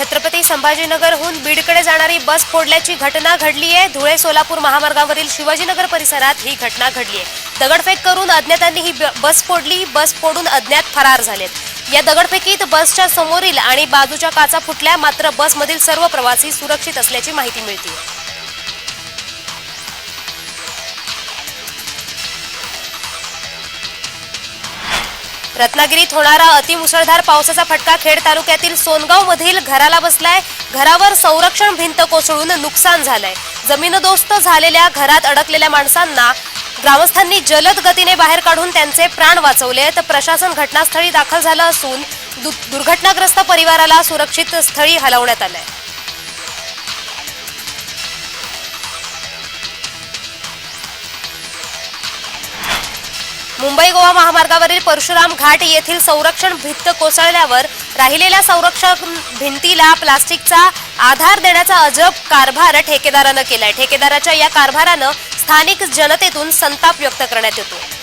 छत्रपती संभाजीनगरहून बीडकडे जाणारी बस फोडल्याची घटना घडली आहे. धुळे सोलापूर महामार्गावरील शिवाजीनगर परिसरात ही घटना घडली आहे. दगडफेक करून अज्ञातांनी ही ब- बस फोडली. बस फोडून अज्ञात फरार झालेत. या दगडफेकीत बसच्या समोरील आणि बाजूच्या काचा फुटल्या मात्र बसमधील सर्व प्रवासी सुरक्षित असल्याची माहिती मिळते. रत्नागिरीत होणारा अतिमुसळधार पावसाचा फटका खेड तालुक्यातील सोनगाव मधील घराला बसलाय. घरावर संरक्षण भिंत कोसळून नुकसान झालंय. जमीनदोस्त झालेल्या घरात अडकलेल्या माणसांना ग्रामस्थांनी जलद गतीने बाहेर काढून त्यांचे प्राण वाचवले तर प्रशासन घटनास्थळी दाखल झालं असून दु- दुर्घटनाग्रस्त परिवाराला सुरक्षित स्थळी हलवण्यात आलंय. मुंबई गोवा महामार्गावरील परशुराम घाट येथील संरक्षण भित्त कोसळल्यावर राहिलेल्या संरक्षक भिंतीला प्लास्टिकचा आधार देण्याचा अजब कारभार ठेकेदारानं केलाय. ठेकेदाराच्या या कारभारानं स्थानिक जनतेतून संताप व्यक्त करण्यात येतो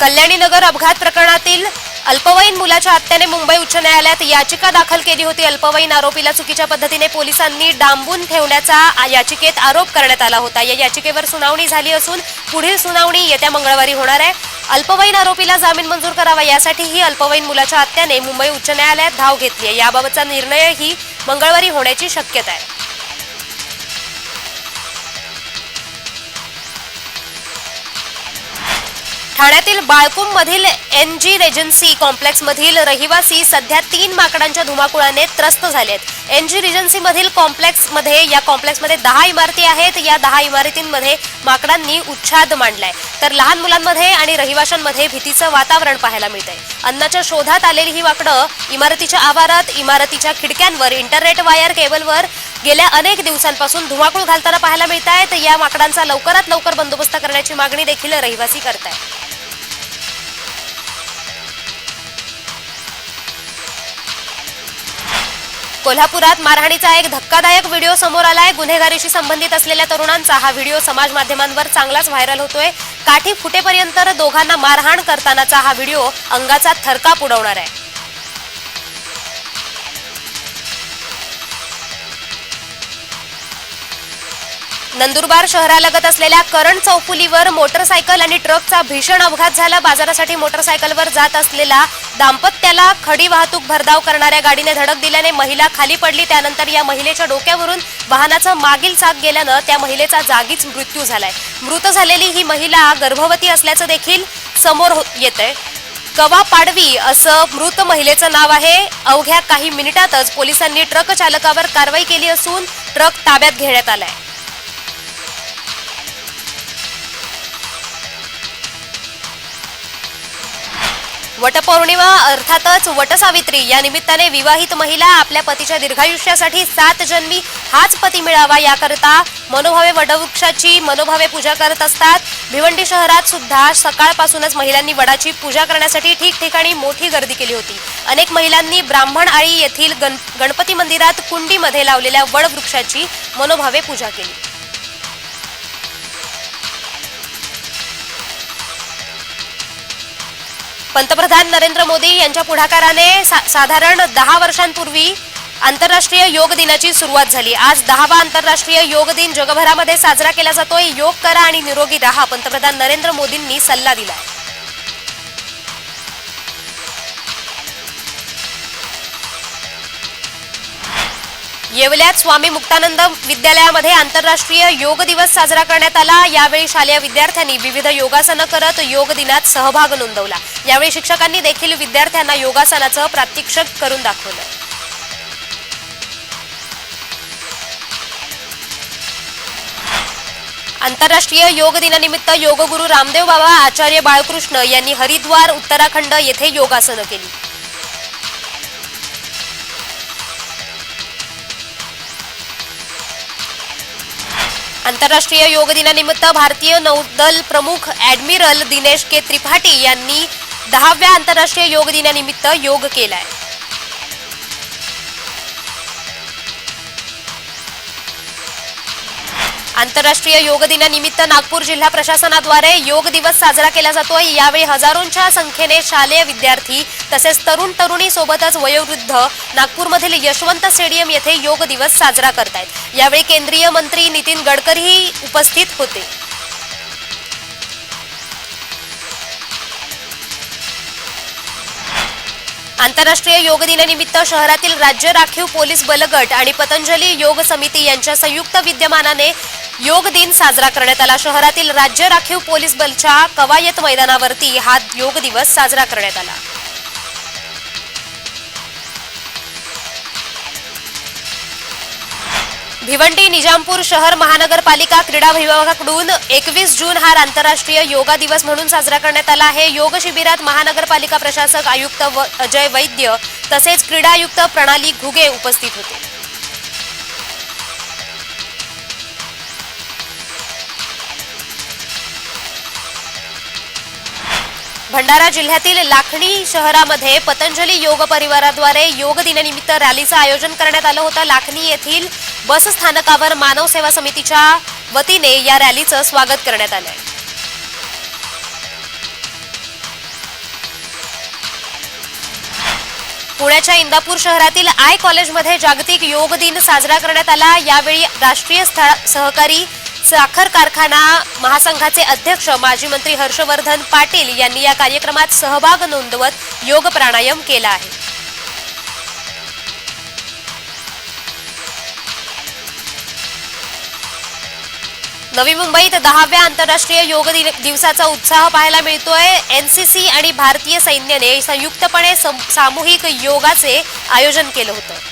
कल्याणी नगर अपघात प्रकरणातील अल्पवयीन मुलाच्या हत्येने मुंबई उच्च न्यायालयात याचिका दाखल केली होती. अल्पवयीन आरोपीला चुकीच्या पद्धतीने पोलिसांनी डांबून ठेवण्याचा याचिकेत आरोप करण्यात आला होता. या याचिकेवर सुनावणी झाली असून पुढील सुनावणी येत्या मंगळवारी होणार आहे. अल्पवयीन आरोपीला जामीन मंजूर करावा यासाठी ही अल्पवयीन मुलाच्या हत्याने मुंबई उच्च न्यायालयात धाव घेतली आहे. याबाबतचा निर्णयही मंगळवारी होण्याची शक्यता आहे. ठाण्यातील बाळकुम मधील एन जी रेजन्सी कॉम्प्लेक्स मधील रहिवासी सध्या तीन माकडांच्या धुमाकुळाने त्रस्त झालेत. एन जी रेजन्सी मधील कॉम्प्लेक्समध्ये या कॉम्प्लेक्समध्ये दहा इमारती आहेत. या दहा इमारतींमध्ये माकडांनी उच्छाद मांडलाय. तर लहान मुलांमध्ये आणि रहिवाशांमध्ये भीतीचं वातावरण पाहायला मिळतंय. अन्नाच्या शोधात आलेली ही माकडं इमारतीच्या आवारात इमारतीच्या खिडक्यांवर इंटरनेट वायर केबलवर गेल्या अनेक दिवसांपासून धुमाकूळ घालताना पाहायला मिळत आहेत या माकडांचा लवकरात लवकर बंदोबस्त करण्याची मागणी देखील रहिवासी करत आहेत कोल्हापुरात मारहाणीचा एक धक्कादायक व्हिडिओ समोर आलाय. गुन्हेगारीशी संबंधित असलेल्या तरुणांचा हा व्हिडिओ समाज माध्यमांवर चांगलाच व्हायरल होतोय. काठी फुटेपर्यंत दोघांना मारहाण करतानाचा हा व्हिडिओ अंगाचा थरकाप उडवणार आहे. नंदुरबार शहरालगत असलेल्या करण चौफुलीवर मोटरसायकल आणि ट्रकचा भीषण अपघात झाला. बाजारासाठी मोटरसायकलवर जात असलेला दाम्पत्याला खडी वाहतूक भरधाव करणाऱ्या गाडीने धडक दिल्याने महिला खाली पडली. त्यानंतर या महिलेच्या डोक्यावरून वाहनाचं मागील चाक गेल्यानं त्या महिलेचा जागीच मृत्यू झालाय. मृत झालेली ही महिला गर्भवती असल्याचं देखील समोर हो- येत आहे कवा पाडवी असं मृत महिलेचं नाव आहे. अवघ्या काही मिनिटातच पोलिसांनी ट्रक चालकावर कारवाई केली असून ट्रक ताब्यात घेण्यात आलाय. वटपौर्णिमा अर्थातच वटसावित्री. या निमित्ताने विवाहित महिला आपल्या पतीच्या दीर्घायुष्यासाठी सात जन्मी हाच पती मिळावा याकरता मनोभावे वटवृक्षाची मनोभावे पूजा करत असतात. भिवंडी शहरात सुद्धा सकाळपासूनच महिलांनी वडाची पूजा करण्यासाठी ठिकठिकाणी मोठी गर्दी केली होती. अनेक महिलांनी ब्राह्मण आळी येथील गण गणपती मंदिरात कुंडीमध्ये लावलेल्या वडवृक्षाची मनोभावे पूजा केली. पंतप्रधान नरेंद्र मोदी यांच्या पुढाकाराने सा- साधारण दहा वर्षांपूर्वी आंतरराष्ट्रीय योग दिनाची सुरुवात झाली. आज दहावा आंतरराष्ट्रीय योग दिन जगभरामध्ये साजरा केला जातोय. योग करा आणि निरोगी राहा पंतप्रधान नरेंद्र मोदींनी सल्ला दिला येवल्यात स्वामी मुक्तानंद विद्यालयामध्ये आंतरराष्ट्रीय योग दिवस साजरा करण्यात आला. यावेळी शालेय विद्यार्थ्यांनी विविध योगासनं करत योग दिनात सहभाग नोंदवला. यावेळी शिक्षकांनी देखील विद्यार्थ्यांना योगासनाचं प्रात्यक्षिक करून दाखवलं. आंतरराष्ट्रीय योग दिनानिमित्त योगगुरू रामदेव बाबा आचार्य बाळकृष्ण यांनी हरिद्वार उत्तराखंड येथे योगासनं केली. आंतरराष्ट्रीय योग दिनानिमित्त भारतीय नौदल प्रमुख ॲडमिरल दिनेश के त्रिपाठी यांनी दहाव्या आंतरराष्ट्रीय योग दिनानिमित्त योग केलाय. आंतरराष्ट्रीय योग दिनानिमित्त नागपूर जिल्हा प्रशासनाद्वारे योग दिवस साजरा केला जातोय. यावेळी हजारोंच्या संख्येने शालेय विद्यार्थी तसेच तरुण तरुणी सोबतच वयोवृद्ध नागपूरमधील यशवंत स्टेडियम येथे योग दिवस साजरा करतायत. यावेळी केंद्रीय मंत्री नितीन गडकरीही उपस्थित होते. आंतरराष्ट्रीय योग दिनानिमित्त शहरातील राज्य राखीव पोलीस बलगट आणि पतंजली योग समिती यांच्या संयुक्त विद्यमानाने योग दिन साजरा करण्यात आला. शहरातील राज्य राखीव पोलीस बलच्या कवायत मैदानावरती हा योग दिवस साजरा करण्यात आला. भिवंडी निजामपूर शहर महानगरपालिका क्रीडा विभागाकडून एकवीस जून हा आंतरराष्ट्रीय योगा दिवस म्हणून साजरा करण्यात आला आहे. योग शिबिरात महानगरपालिका प्रशासक आयुक्त व अजय वैद्य तसेच क्रीडा आयुक्त प्रणाली घुगे उपस्थित होते. भंडारा जिल्ह्यातील लाखणी शहरामध्ये पतंजली योग परिवाराद्वारे योग दिनानिमित्त रॅलीचं आयोजन करण्यात आलं होतं. लाखणी येथील बस स्थानकावर मानव सेवा समितीच्या वतीने या रॅलीचं स्वागत करण्यात आलंय. पुण्याच्या इंदापूर शहरातील आय कॉलेजमध्ये जागतिक योग दिन साजरा करण्यात आला. यावेळी राष्ट्रीय सहकारी साखर कारखाना महासंघाचे अध्यक्ष माजी मंत्री हर्षवर्धन पाटील यांनी या कार्यक्रमात सहभाग नोंदवत योग प्राणायाम केला आहे. नवी मुंबईत दहाव्या आंतरराष्ट्रीय योग दिवसाचा उत्साह पाहायला मिळतोय. एनसीसी आणि भारतीय सैन्याने संयुक्तपणे सम- सामूहिक योगाचे आयोजन केलं होतं.